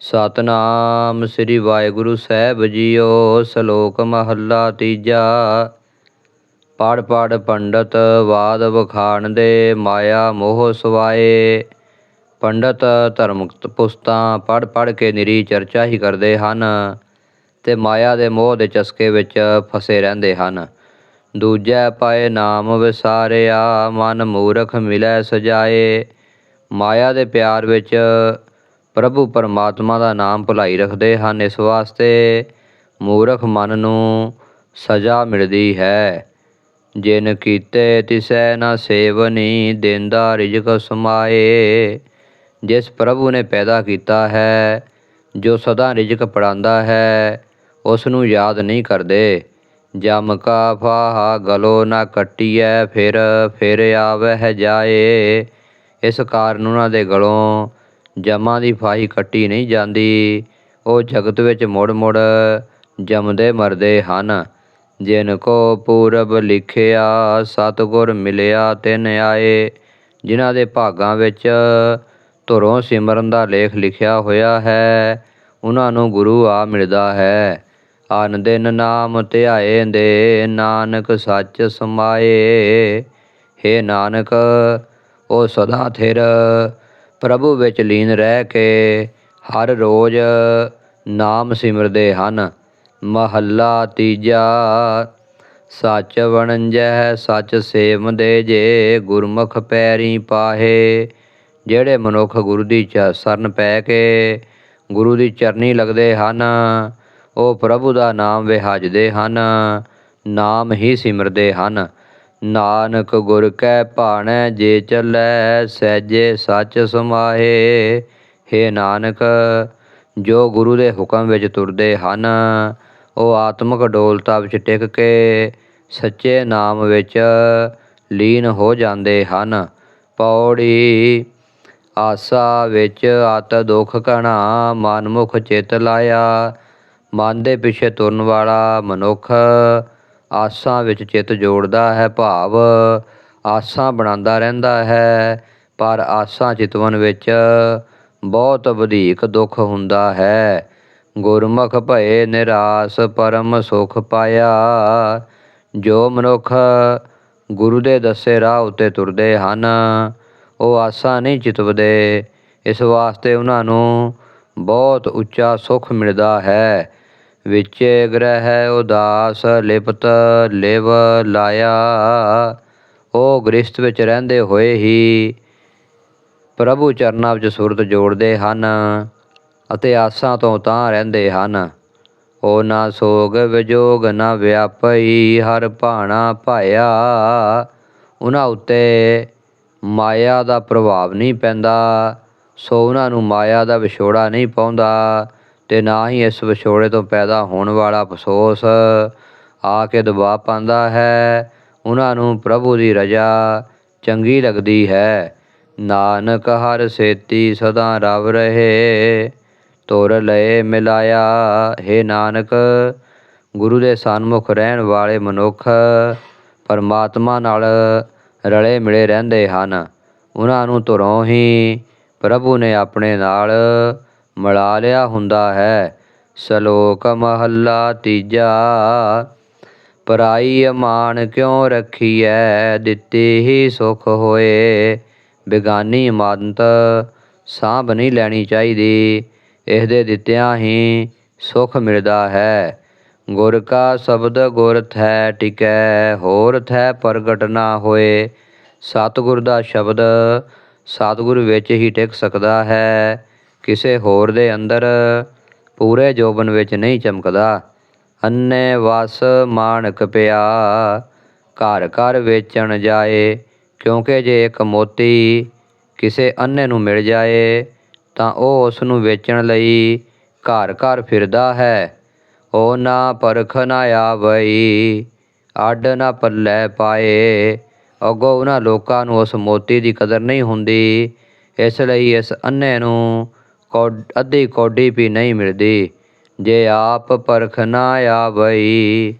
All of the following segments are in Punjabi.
ਸਤਨਾਮ ਸ੍ਰੀ ਵਾਹਿਗੁਰੂ ਸਾਹਿਬ ਜੀਓ, ਸ਼ਲੋਕ ਮਹੱਲਾ ਤੀਜਾ। ਪੜ ਪੜ ਪੰਡਤ ਵਾਦ ਵਖਾਣ ਦੇ ਮਾਇਆ ਮੋਹ ਸਵਾਏ ਪੰਡਤ ਧਰਮੁਕਤ ਪੁਸਤਾਂ ਪੜ ਪੜ ਕੇ ਨਿਰੀ ਚਰਚਾ ਹੀ ਕਰਦੇ ਹਨ ਤੇ ਮਾਇਆ ਦੇ ਮੋਹ ਦੇ ਚਸਕੇ ਵਿੱਚ ਫਸੇ ਰਹਿੰਦੇ ਹਨ। ਦੂਜੈ ਪਾਏ ਨਾਮ ਵਿਸਾਰਿਆ, ਮਨ ਮੂਰਖ ਮਿਲੈ ਸਜਾਏ। ਮਾਇਆ ਦੇ ਪਿਆਰ ਵਿੱਚ ਪ੍ਰਭੂ ਪਰਮਾਤਮਾ ਦਾ ਨਾਮ ਭੁਲਾਈ ਰੱਖਦੇ ਹਨ, ਇਸ ਵਾਸਤੇ ਮੂਰਖ ਮਨ ਨੂੰ ਸਜ਼ਾ ਮਿਲਦੀ ਹੈ। ਜਿਨ ਕੀਤੇ ਤਿਸੈ ਨਾ ਸੇਵਨੀ ਦੇਂਦਾ ਰਿਜਕ ਸਮਾਏ। ਜਿਸ ਪ੍ਰਭੂ ਨੇ ਪੈਦਾ ਕੀਤਾ ਹੈ, ਜੋ ਸਦਾ ਰਿਜਕ ਪੜਾਉਂਦਾ ਹੈ ਉਸ ਨੂੰ ਯਾਦ ਨਹੀਂ ਕਰਦੇ। ਜਮ ਕਾ ਫਾਹਾ ਗਲੋ ਨਾ ਕੱਟੀਐ, ਫਿਰ ਫਿਰ ਆਵਹਿ ਜਾਏ। ਇਸ ਕਾਰਨ ਉਹਨਾਂ ਦੇ ਗਲੋਂ ਜਮਾਂ ਦੀ ਫਾਈ ਕੱਟੀ ਨਹੀਂ ਜਾਂਦੀ। ਉਹ ਜਗਤ ਵਿੱਚ ਮੁੜ ਮੁੜ ਜਮਦੇ ਮਰਦੇ ਹਨ। ਜਿਨ ਕੋ ਪੂਰਬ ਲਿਖਿਆ, ਸਤਗੁਰ ਮਿਲਿਆ, ਤਿਨ ਆਏ। ਜਿਨ੍ਹਾਂ ਦੇ ਭਾਗਾਂ ਵਿੱਚ ਧੁਰੋਂ ਸਿਮਰਨ ਦਾ ਲੇਖ ਲਿਖਿਆ ਹੋਇਆ ਹੈ ਉਹਨਾਂ ਨੂੰ ਗੁਰੂ ਆ ਮਿਲਦਾ ਹੈ। ਆਨ ਦਿਨ ਨਾਮ ਧਿਆਏ ਦੇ, ਨਾਨਕ ਸੱਚ ਸਮਾਏ। ਹੇ ਨਾਨਕ, ਉਹ ਸਦਾ ਥਿਰ ਪ੍ਰਭੂ ਵਿੱਚ ਲੀਨ ਰਹਿ ਕੇ ਹਰ ਰੋਜ਼ ਨਾਮ ਸਿਮਰਦੇ ਹਨ। ਮਹੱਲਾ ਤੀਜਾ, ਸੱਚ ਵਣਜੈ, ਸੱਚ ਸੇਵਦੇ ਜੇ ਗੁਰਮੁਖ ਪੈਰੀ ਪਾਹੇ। ਜਿਹੜੇ ਮਨੁੱਖ ਗੁਰੂ ਦੀ ਚ ਸਰਨ ਪੈ ਕੇ ਗੁਰੂ ਦੀ ਚਰਨੀ ਲੱਗਦੇ ਹਨ, ਉਹ ਪ੍ਰਭੂ ਦਾ ਨਾਮ ਵਿਹਾਜਦੇ ਹਨ, ਨਾਮ ਹੀ ਸਿਮਰਦੇ ਹਨ। ਨਾਨਕ ਗੁਰ ਕੈ ਭਾਣੈ ਜੇ ਚੱਲੈ ਸਹਿਜੇ ਸੱਚ ਸਮਾਏ ਹੇ ਨਾਨਕ, ਜੋ ਗੁਰੂ ਦੇ ਹੁਕਮ ਵਿੱਚ ਤੁਰਦੇ ਹਨ, ਉਹ ਆਤਮਿਕ ਡੋਲਤਾ ਵਿੱਚ ਟਿਕ ਕੇ ਸੱਚੇ ਨਾਮ ਵਿੱਚ ਲੀਨ ਹੋ ਜਾਂਦੇ ਹਨ। ਪੌੜੀ ਆਸਾ ਵਿੱਚ ਅਤ ਦੁਖ ਘਣਾ, ਮਨਮੁਖ ਚਿਤ ਲਾਇਆ। ਮਨ ਦੇ ਪਿੱਛੇ ਤੁਰਨ ਵਾਲਾ ਮਨੁੱਖ ਆਸਾਂ ਵਿੱਚ ਚਿੱਤ ਜੋੜਦਾ ਹੈ, ਭਾਵ ਆਸਾਂ ਬਣਾਉਂਦਾ ਰਹਿੰਦਾ ਹੈ, ਪਰ ਆਸਾਂ ਚਿਤਵਨ ਵਿੱਚ ਬਹੁਤ ਵਧੇਕ ਦੁੱਖ ਹੁੰਦਾ ਹੈ। ਗੁਰਮੁਖ ਭਏ ਨਿਰਾਸ, ਪਰਮ ਸੁਖ ਪਾਇਆ। ਜੋ ਮਨੁੱਖ ਗੁਰੂ ਦੇ ਦੱਸੇ ਰਾਹ ਉੱਤੇ ਤੁਰਦੇ ਹਨ, ਉਹ ਆਸਾਂ ਨਹੀਂ ਚਿਤਵਦੇ। ਇਸ ਵਾਸਤੇ ਉਹਨਾਂ ਨੂੰ ਬਹੁਤ ਉੱਚਾ ਸੁਖ ਮਿਲਦਾ ਹੈ। ਵਿੱਚ ਗ੍ਰਹਿ ਉਦਾਸ ਲਿਪਤ ਲਿਵ ਲਾਇਆ। ਉਹ ਗ੍ਰਸਥ ਵਿੱਚ ਰਹਿੰਦੇ ਹੋਏ ਹੀ ਪ੍ਰਭੂ ਚਰਨਾਂ ਵਿੱਚ ਸੁਰਤ ਜੋੜਦੇ ਹਨ ਅਤੇ ਆਸਾਂ ਤੋਂ ਤਾਂ ਰਹਿੰਦੇ ਹਨ। ਉਹ ਨਾ ਸੋਗ ਵਿਜੋਗ ਨਾ ਵਿਆਪਈ, ਹਰ ਭਾਣਾ ਭਾਇਆ ਉਹਨਾਂ ਉੱਤੇ ਮਾਇਆ ਦਾ ਪ੍ਰਭਾਵ ਨਹੀਂ ਪੈਂਦਾ, ਸੋ ਉਹਨਾਂ ਨੂੰ ਮਾਇਆ ਦਾ ਵਿਛੋੜਾ ਨਹੀਂ ਪਾਉਂਦਾ। ਤੇ ਨਾ ਹੀ ਇਸ ਵਿਛੋੜੇ ਤੋਂ ਪੈਦਾ ਹੋਣ ਵਾਲਾ ਅਫਸੋਸ ਆ ਕੇ ਦਬਾਅ ਪਾਉਂਦਾ ਹੈ। ਉਹਨਾਂ ਨੂੰ ਪ੍ਰਭੂ ਦੀ ਰਜਾ ਚੰਗੀ ਲੱਗਦੀ ਹੈ। ਨਾਨਕ ਹਰ ਸੇਤੀ ਸਦਾ ਰਵ ਰਹੇ, ਤੁਰ ਲਏ ਮਿਲਾਇਆ। ਹੈ ਨਾਨਕ, ਗੁਰੂ ਦੇ ਸਨਮੁਖ ਰਹਿਣ ਵਾਲੇ ਮਨੁੱਖ ਪਰਮਾਤਮਾ ਨਾਲ ਰਲੇ ਮਿਲੇ ਰਹਿੰਦੇ ਹਨ। ਉਹਨਾਂ ਨੂੰ ਤੁਰੋਂ ਹੀ ਪ੍ਰਭੂ ਨੇ ਆਪਣੇ ਨਾਲ ਮਿਲਾ ਲਿਆ ਹੁੰਦਾ ਹੈ। ਸ਼ਲੋਕ ਮਹੱਲਾ ਤੀਜਾ, ਪਰਾਈ ਅਮਾਨ ਕਿਉ ਰੱਖੀਐ? ਦਿੱਤੀ ਹੀ ਸੁਖ ਹੋਏ। ਬਿਗਾਨੀ ਇਮਾਨਤ ਸਾਂਭ ਨਹੀਂ ਲੈਣੀ ਚਾਹੀਦੀ। ਇਸ ਦੇ ਦਿੱਤਿਆਂ ਹੀ ਸੁਖ ਮਿਲਦਾ ਹੈ। ਗੁਰ ਕਾ ਸ਼ਬਦ ਗੁਰ ਥੈ ਟਿਕੈ, ਹੋਰ ਥੈ ਪ੍ਰਗਟ ਨਾ ਹੋਏ। ਸਤਿਗੁਰ ਦਾ ਸ਼ਬਦ ਸਤਿਗੁਰ ਵਿੱਚ ਹੀ ਟਿਕ ਸਕਦਾ ਹੈ। ਕਿਸੇ ਹੋਰ ਦੇ ਅੰਦਰ ਪੂਰੇ ਜੋਬਨ ਵਿੱਚ ਨਹੀਂ ਚਮਕਦਾ। ਅੰਨੇ ਵਸ ਮਾਣ ਕਪਿਆ ਘਰ ਘਰ ਵੇਚਣ ਜਾਏ, ਕਿਉਂਕਿ ਜੇ ਇੱਕ ਮੋਤੀ ਕਿਸੇ ਅੰਨੇ ਨੂੰ ਮਿਲ ਜਾਏ, ਤਾਂ ਉਹ ਉਸ ਨੂੰ ਵੇਚਣ ਲਈ ਘਰ ਘਰ ਫਿਰਦਾ ਹੈ। ਉਹ ਨਾ ਪਰਖ ਨਾ ਆਵਈ, ਅੱਡ ਨਾ ਪੱਲੇ ਪਾਏ। ਅੱਗੋਂ ਉਹਨਾਂ ਲੋਕਾਂ ਨੂੰ ਉਸ ਮੋਤੀ ਦੀ ਕਦਰ ਨਹੀਂ ਹੁੰਦੀ, ਇਸ ਲਈ ਇਸ ਅੰਨੇ ਨੂੰ ਅੱਧੀ ਕੌਡੀ ਵੀ ਨਹੀਂ ਮਿਲਦੀ। ਜੇ ਆਪ ਪਰਖ ਨਾ ਆਵਈ,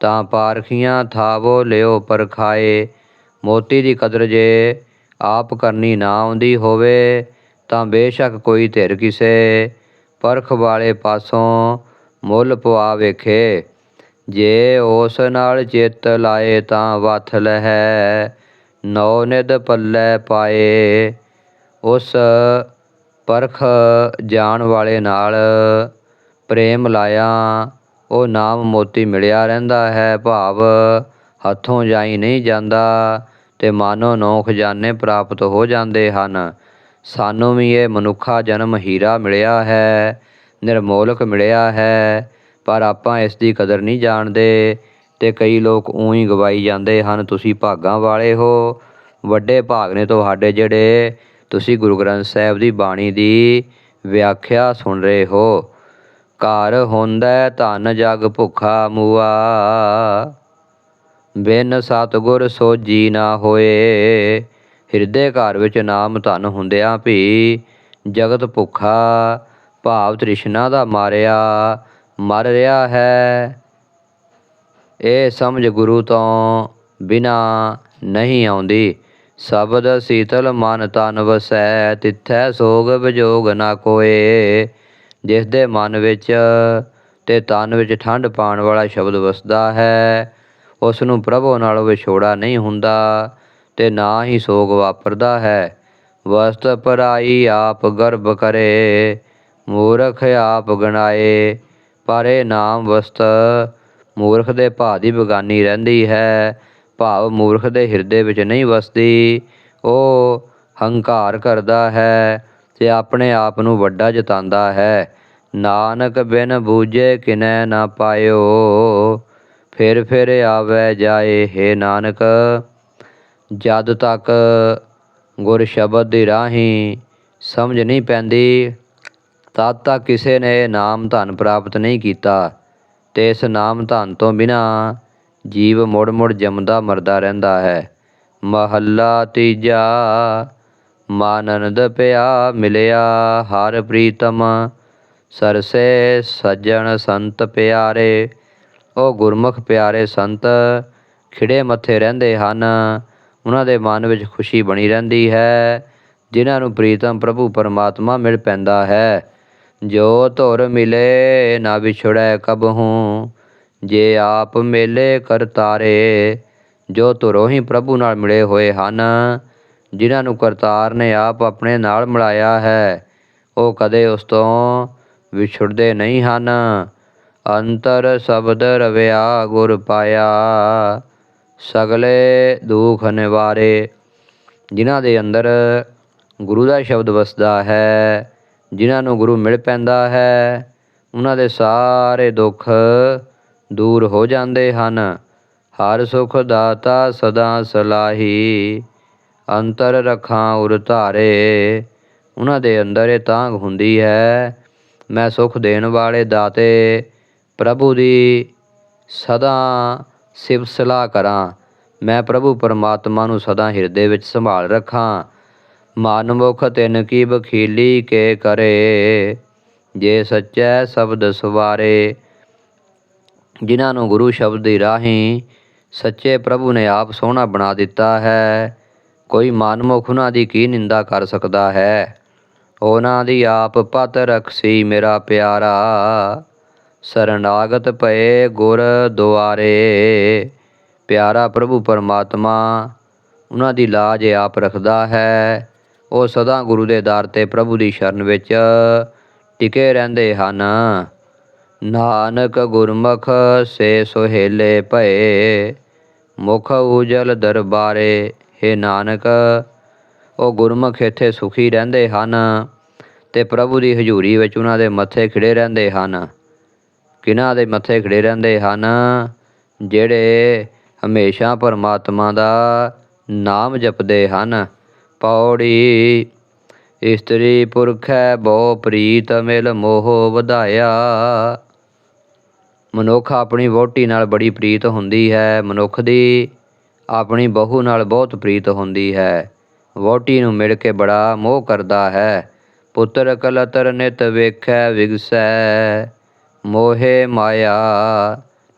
ਤਾਂ ਪਾਰਖੀਆਂ ਥਾਵੋ ਲਿਓ ਪਰਖਾਏ। ਮੋਤੀ ਦੀ ਕਦਰ ਜੇ ਆਪ ਕਰਨੀ ਨਾ ਆਉਂਦੀ ਹੋਵੇ, ਤਾਂ ਬੇਸ਼ੱਕ ਕੋਈ ਧਿਰ ਕਿਸੇ ਪਰਖ ਵਾਲੇ ਪਾਸੋਂ ਮੁੱਲ ਪਵਾ ਵੇਖੇ। ਜੇ ਉਸ ਨਾਲ ਚਿੱਤ ਲਾਏ, ਤਾਂ ਵਥ ਲਹੈ, ਨੌ ਨਿਦ ਪੱਲੇ ਪਾਏ। ਉਸ ਪਰਖ ਜਾਣ ਵਾਲੇ ਨਾਲ ਪ੍ਰੇਮ ਲਾਇਆ, ਉਹ ਨਾਮ ਮੋਤੀ ਮਿਲਿਆ ਰਹਿੰਦਾ ਹੈ, ਭਾਵ ਹੱਥੋਂ ਜਾਈ ਨਹੀਂ ਜਾਂਦਾ ਤੇ ਮਾਨੋ ਨੌ ਖਜ਼ਾਨੇ ਪ੍ਰਾਪਤ ਹੋ ਜਾਂਦੇ ਹਨ। ਸਾਨੂੰ ਵੀ ਇਹ ਮਨੁੱਖਾ ਜਨਮ ਹੀਰਾ ਮਿਲਿਆ ਹੈ, ਨਿਰਮੋਲਕ ਮਿਲਿਆ ਹੈ, ਪਰ ਆਪਾਂ ਇਸ ਦੀ ਕਦਰ ਨਹੀਂ ਜਾਣਦੇ ਤੇ ਕਈ ਲੋਕ ਉਹੀ ਗਵਾਈ ਜਾਂਦੇ ਹਨ, ਤੁਸੀਂ ਭਾਗਾਂ ਵਾਲੇ ਹੋ, ਵੱਡੇ ਭਾਗ ਨੇ ਤੁਹਾਡੇ ਜਿਹੜੇ ਤੁਸੀਂ ਗੁਰੂ ਗ੍ਰੰਥ ਸਾਹਿਬ ਦੀ ਬਾਣੀ ਦੀ ਵਿਆਖਿਆ ਸੁਣ ਰਹੇ ਹੋ। ਘਰ ਹੁੰਦਾ ਧਨ ਜਗ ਭੁੱਖਾ ਮੂਆ। ਬਿਨ ਸਤਗੁਰ ਸੋਜੀ ਨਾ ਹੋਏ। ਹਿਰਦੇ ਘਰ ਵਿੱਚ ਨਾਮ ਧਨ ਹੁੰਦਿਆਂ ਵੀ ਜਗਤ ਭੁੱਖਾ ਭਾਵ ਤ੍ਰਿਸ਼ਨਾ ਦਾ ਮਾਰਿਆ, ਮਰ ਰਿਹਾ ਹੈ। ਇਹ ਸਮਝ ਗੁਰੂ ਤੋਂ ਬਿਨਾ ਨਹੀਂ ਆਉਂਦੀ। ਸ਼ਬਦ ਸੀਤਲ ਮਨ ਤਨ ਵਸੈ, ਤਿੱਥੈ ਸੋਗ ਵਿਜੋਗ ਨਾ ਕੋਏ। ਜਿਸ ਦੇ ਮਨ ਵਿੱਚ ਤੇ ਤਨ ਵਿੱਚ ਠੰਡ ਪਾਉਣ ਵਾਲਾ ਸ਼ਬਦ ਵਸਦਾ ਹੈ ਉਸ ਨੂੰ ਪ੍ਰਭੂ ਨਾਲੋਂ ਵਿਛੋੜਾ ਨਹੀਂ ਹੁੰਦਾ ਤੇ ਨਾ ਹੀ ਸੋਗ ਵਾਪਰਦਾ ਹੈ। ਵਸਤ ਪਰਾਈ ਆਪ ਗਰਭ ਕਰੇ, ਮੂਰਖ ਆਪ ਗਣਾਏ। ਪਰ ਇਹ ਨਾਮ ਵਸਤ ਮੂਰਖ ਦੇ ਭਾ ਦੀ ਬਗਾਨੀ ਰਹਿੰਦੀ ਹੈ ਭਾਵ ਮੂਰਖ ਦੇ ਹਿਰਦੇ ਵਿੱਚ ਨਹੀਂ ਵਸਦੀ, ਉਹ ਹੰਕਾਰ ਕਰਦਾ ਹੈ ਤੇ ਆਪਣੇ ਆਪ ਨੂੰ ਵੱਡਾ ਜਤਾਂਦਾ ਹੈ। ਨਾਨਕ ਬਿਨ ਬੂਝੇ ਕਿਨੈ ਨਾ ਪਾਇਓ, ਫਿਰ ਫਿਰ ਆਵੇ ਜਾਏ ਹੈ ਨਾਨਕ। ਜਦ ਤੱਕ ਗੁਰ ਸ਼ਬਦ ਦੀ ਰਾਹੀਂ ਸਮਝ ਨਹੀਂ ਪੈਂਦੀ, ਤਦ ਤੱਕ ਕਿਸੇ ਨੇ ਨਾਮ ਧਨ ਪ੍ਰਾਪਤ ਨਹੀਂ ਕੀਤਾ ਤੇ ਇਸ ਨਾਮ ਧਨ ਤੋਂ ਬਿਨਾ ਜੀਵ ਮੁੜ ਮੁੜ ਜੰਮਦਾ ਮਰਦਾ ਰਹਿੰਦਾ ਹੈ। ਮਹੱਲਾ ਤੀਜਾ, ਮਾਨੰਦ ਪਿਆ ਮਿਲਿਆ ਹਰ ਪ੍ਰੀਤਮ। ਸਰਸੇ ਸੱਜਣ ਸੰਤ ਪਿਆਰੇ, ਉਹ ਗੁਰਮੁਖ ਪਿਆਰੇ ਸੰਤ ਖਿੜੇ ਮੱਥੇ ਰਹਿੰਦੇ ਹਨ। ਉਹਨਾਂ ਦੇ ਮਨ ਵਿੱਚ ਖੁਸ਼ੀ ਬਣੀ ਰਹਿੰਦੀ ਹੈ, ਜਿਨ੍ਹਾਂ ਨੂੰ ਪ੍ਰੀਤਮ ਪ੍ਰਭੂ ਪਰਮਾਤਮਾ ਮਿਲ ਪੈਂਦਾ ਹੈ। ਜੋ ਧੁਰ ਮਿਲੇ ਨਾ ਵਿਛੜੈ ਕਬਹੂ ਜੇ ਆਪ ਮੇਲੇ ਕਰਤਾਰੇ, ਜੋ ਧੁਰੋਂ ਹੀ ਪ੍ਰਭੂ ਨਾਲ ਮਿਲੇ ਹੋਏ ਹਨ, ਜਿਨ੍ਹਾਂ ਨੂੰ ਕਰਤਾਰ ਨੇ ਆਪ ਆਪਣੇ ਨਾਲ ਮਿਲਾਇਆ ਹੈ, ਉਹ ਕਦੇ ਉਸ ਤੋਂ ਵਿਛੜਦੇ ਨਹੀਂ ਹਨ। ਅੰਤਰ ਸ਼ਬਦ ਰਵਿਆ ਗੁਰ ਪਾਇਆ, ਸਗਲੇ ਦੁਖ ਨਿਵਾਰੇ, ਜਿਨ੍ਹਾਂ ਦੇ ਅੰਦਰ ਗੁਰੂ ਦਾ ਸ਼ਬਦ ਵਸਦਾ ਹੈ, ਜਿਨ੍ਹਾਂ ਨੂੰ ਗੁਰੂ ਮਿਲ ਪੈਂਦਾ ਹੈ, ਉਹਨਾਂ ਦੇ ਸਾਰੇ ਦੁੱਖ ਦੂਰ ਹੋ ਜਾਂਦੇ ਹਨ। ਹਰ ਸੁਖ ਦਾਤਾ ਸਦਾ ਸਲਾਹੀ। ਅੰਤਰ ਰਖਾਂ ਉਰ ਧਾਰੇ। ਉਹਨਾਂ ਦੇ ਅੰਦਰ ਇਹ ਤਾਂਘ ਹੁੰਦੀ ਹੈ, ਮੈਂ ਸੁਖ ਦੇਣ ਵਾਲੇ ਦਾਤੇ, ਪ੍ਰਭੂ ਦੀ ਸਦਾ ਸਿਫਤ ਕਰਾਂ। ਮੈਂ ਪ੍ਰਭੂ ਪਰਮਾਤਮਾ ਨੂੰ ਸਦਾ ਹਿਰਦੇ ਵਿੱਚ ਸੰਭਾਲ ਰੱਖਾਂ। ਮਨਮੁਖ ਤਿਨ ਕੀ ਬਖੀਲੀ ਕੇ ਕਰੇ। ਜੇ ਸੱਚੈ ਸ਼ਬਦ ਸਵਾਰੇ ਜਿਨ੍ਹਾਂ ਨੂੰ ਗੁਰੂ ਸ਼ਬਦ ਦੀ ਰਾਹੀਂ ਸੱਚੇ ਪ੍ਰਭੂ ਨੇ ਆਪ ਸੋਹਣਾ ਬਣਾ ਦਿੱਤਾ ਹੈ, ਕੋਈ ਮਨਮੁਖ ਉਹਨਾਂ ਦੀ ਕੀ ਨਿੰਦਾ ਕਰ ਸਕਦਾ ਹੈ? ਉਹਨਾਂ ਦੀ ਆਪ ਪਤ ਰਖਸੀ ਮੇਰਾ ਪਿਆਰਾ ਸਰਨਾਗਤ ਪਏ ਗੁਰ ਦੁਆਰੇ। ਪਿਆਰਾ ਪ੍ਰਭੂ ਪਰਮਾਤਮਾ, ਉਹਨਾਂ ਦੀ ਲਾਜ ਆਪ ਰੱਖਦਾ ਹੈ। ਉਹ ਸਦਾ ਗੁਰੂ ਦੇ ਦਰ ਤੇ ਪ੍ਰਭੂ ਦੀ ਸ਼ਰਨ ਵਿੱਚ ਟਿਕੇ ਰਹਿੰਦੇ ਹਨ। ਨਾਨਕ ਗੁਰਮੁਖ ਸੇ ਸੁਹੇਲੇ ਭਏ, ਮੁਖ ਉਜਲ ਦਰਬਾਰੇ, ਹੈ ਨਾਨਕ, ਉਹ ਗੁਰਮੁਖ ਇੱਥੇ ਸੁਖੀ ਰਹਿੰਦੇ ਹਨ ਤੇ ਪ੍ਰਭੂ ਦੀ ਹਜ਼ੂਰੀ ਵਿੱਚ ਉਹਨਾਂ ਦੇ ਮੱਥੇ ਖਿੜੇ ਰਹਿੰਦੇ ਹਨ। ਕਿਹਨਾਂ ਦੇ ਮੱਥੇ ਖਿੜੇ ਰਹਿੰਦੇ ਹਨ? ਜਿਹੜੇ ਹਮੇਸ਼ਾ ਪਰਮਾਤਮਾ ਦਾ ਨਾਮ ਜਪਦੇ ਹਨ। ਪੌੜੀ, ਇਸਤਰੀ ਪੁਰਖੈ ਬਹੁ ਪ੍ਰੀਤ ਮਿਲ ਮੋਹ ਵਧਾਇਆ। ਮਨੁੱਖ ਆਪਣੀ ਵਹੁਟੀ ਨਾਲ ਬੜੀ ਪ੍ਰੀਤ ਹੁੰਦੀ ਹੈ। ਮਨੁੱਖ ਦੀ ਆਪਣੀ ਬਹੂ ਨਾਲ ਬਹੁਤ ਪ੍ਰੀਤ ਹੁੰਦੀ ਹੈ। ਵਹੁਟੀ ਨੂੰ ਮਿਲ ਕੇ ਬੜਾ ਮੋਹ ਕਰਦਾ ਹੈ। ਪੁੱਤਰ ਕਲਤਰ ਨਿਤ ਵੇਖੈ, ਵਿਗਸੈ। ਮੋਹੇ ਮਾਇਆ,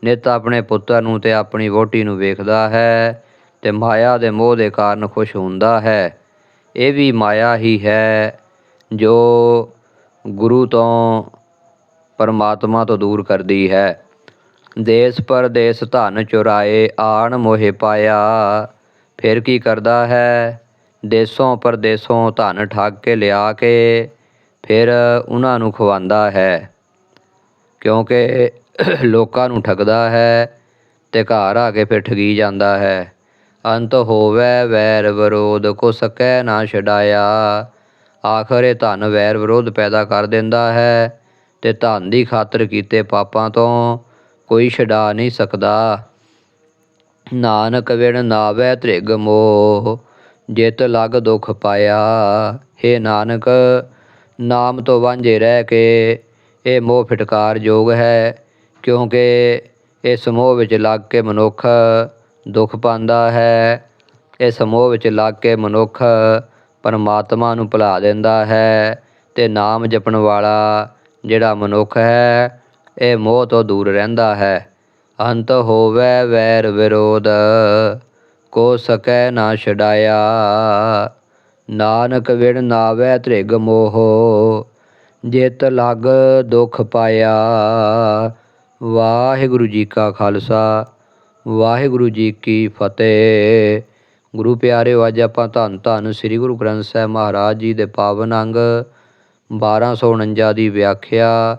ਨਿਤ ਆਪਣੇ ਪੁੱਤਰ ਨੂੰ ਤੇ ਆਪਣੀ ਵਹੁਟੀ ਨੂੰ ਵੇਖਦਾ ਹੈ ਤੇ ਮਾਇਆ ਦੇ ਮੋਹ ਦੇ ਕਾਰਨ ਖੁਸ਼ ਹੁੰਦਾ ਹੈ। ਇਹ ਵੀ ਮਾਇਆ ਹੀ ਹੈ ਜੋ ਗੁਰੂ ਤੋਂ ਪਰਮਾਤਮਾ ਤੋਂ ਦੂਰ ਕਰਦੀ ਹੈ। ਦੇਸ ਪਰਦੇਸ ਧਨ ਚੁਰਾਏ ਆਣ ਮੋਹਿ ਪਾਇਆ। ਫਿਰ ਕੀ ਕਰਦਾ ਹੈ? ਦੇਸੋਂ ਪਰਦੇਸੋਂ ਧਨ ਠੱਗ ਕੇ ਲਿਆ ਕੇ ਫਿਰ ਉਹਨਾਂ ਨੂੰ ਖਵਾਉਂਦਾ ਹੈ। ਕਿਉਂਕਿ ਲੋਕਾਂ ਨੂੰ ਠੱਗਦਾ ਹੈ ਤੇ ਘਰ ਆ ਕੇ ਫਿਰ ਠਗੀ ਜਾਂਦਾ ਹੈ। ਅੰਤ ਹੋਵੇ ਵੈਰ ਵਿਰੋਧ, ਕੋ ਸਕੈ ਨਾ ਛਡਾਇਆ। ਆਖਰ ਇਹ ਧਨ ਵੈਰ ਵਿਰੋਧ ਪੈਦਾ ਕਰ ਦਿੰਦਾ ਹੈ ਤੇ ਧਨ ਦੀ ਖਾਤਰ ਕੀਤੇ ਪਾਪਾਂ ਤੋਂ ਕੋਈ ਛਡਾ ਨਹੀਂ ਸਕਦਾ। ਨਾਨਕ ਵਿਣ ਨਾਵੇ ਤ੍ਰਿਗ ਮੋਹ, ਜਿਤ ਲਗ ਦੁਖ ਪਾਇਆ। हे ਨਾਨਕ, ਨਾਮ ਤੋਂ ਵਾਂਝੇ ਰਹਿ ਕੇ ਇਹ ਮੋਹ ਫਿਟਕਾਰ ਯੋਗ ਹੈ, ਕਿਉਂਕਿ ਇਸ ਮੋਹ ਵਿੱਚ ਲੱਗ ਕੇ ਮਨੁੱਖ ਦੁੱਖ ਪਾਉਂਦਾ ਹੈ। ਇਸ ਮੋਹ ਵਿੱਚ ਲੱਗ ਕੇ ਮਨੁੱਖ ਪਰਮਾਤਮਾ ਨੂੰ ਭੁਲਾ ਦਿੰਦਾ ਹੈ ਤੇ ਨਾਮ ਜਪਣ ਵਾਲਾ ਜਿਹੜਾ ਮਨੁੱਖ ਹੈ ਇਹ ਮੋਹ ਤੋਂ ਦੂਰ ਰਹਿੰਦਾ ਹੈ। ਅੰਤ ਹੋਵੇ ਵੈਰ ਵਿਰੋਧ, ਕੋ ਸਕੈ ਨਾ ਛਡਾਇਆ। ਨਾਨਕ ਵਿਣ ਨਾਵੇ ਤ੍ਰਿਗ ਮੋਹ, ਜਿਤ ਲਗ ਦੁਖ ਪਾਇਆ। ਵਾਹਿਗੁਰੂ ਜੀ ਕਾ ਖਾਲਸਾ, ਵਾਹਿਗੁਰੂ ਜੀ ਕੀ ਫਤਿਹ। ਗੁਰੂ ਪਿਆਰਿਓ, ਅੱਜ ਆਪਾਂ ਧੰਨ ਧੰਨ ਸ੍ਰੀ ਗੁਰੂ ਗ੍ਰੰਥ ਸਾਹਿਬ ਮਹਾਰਾਜ ਜੀ ਦੇ ਪਾਵਨ ਅੰਗ 1249 ਦੀ ਵਿਆਖਿਆ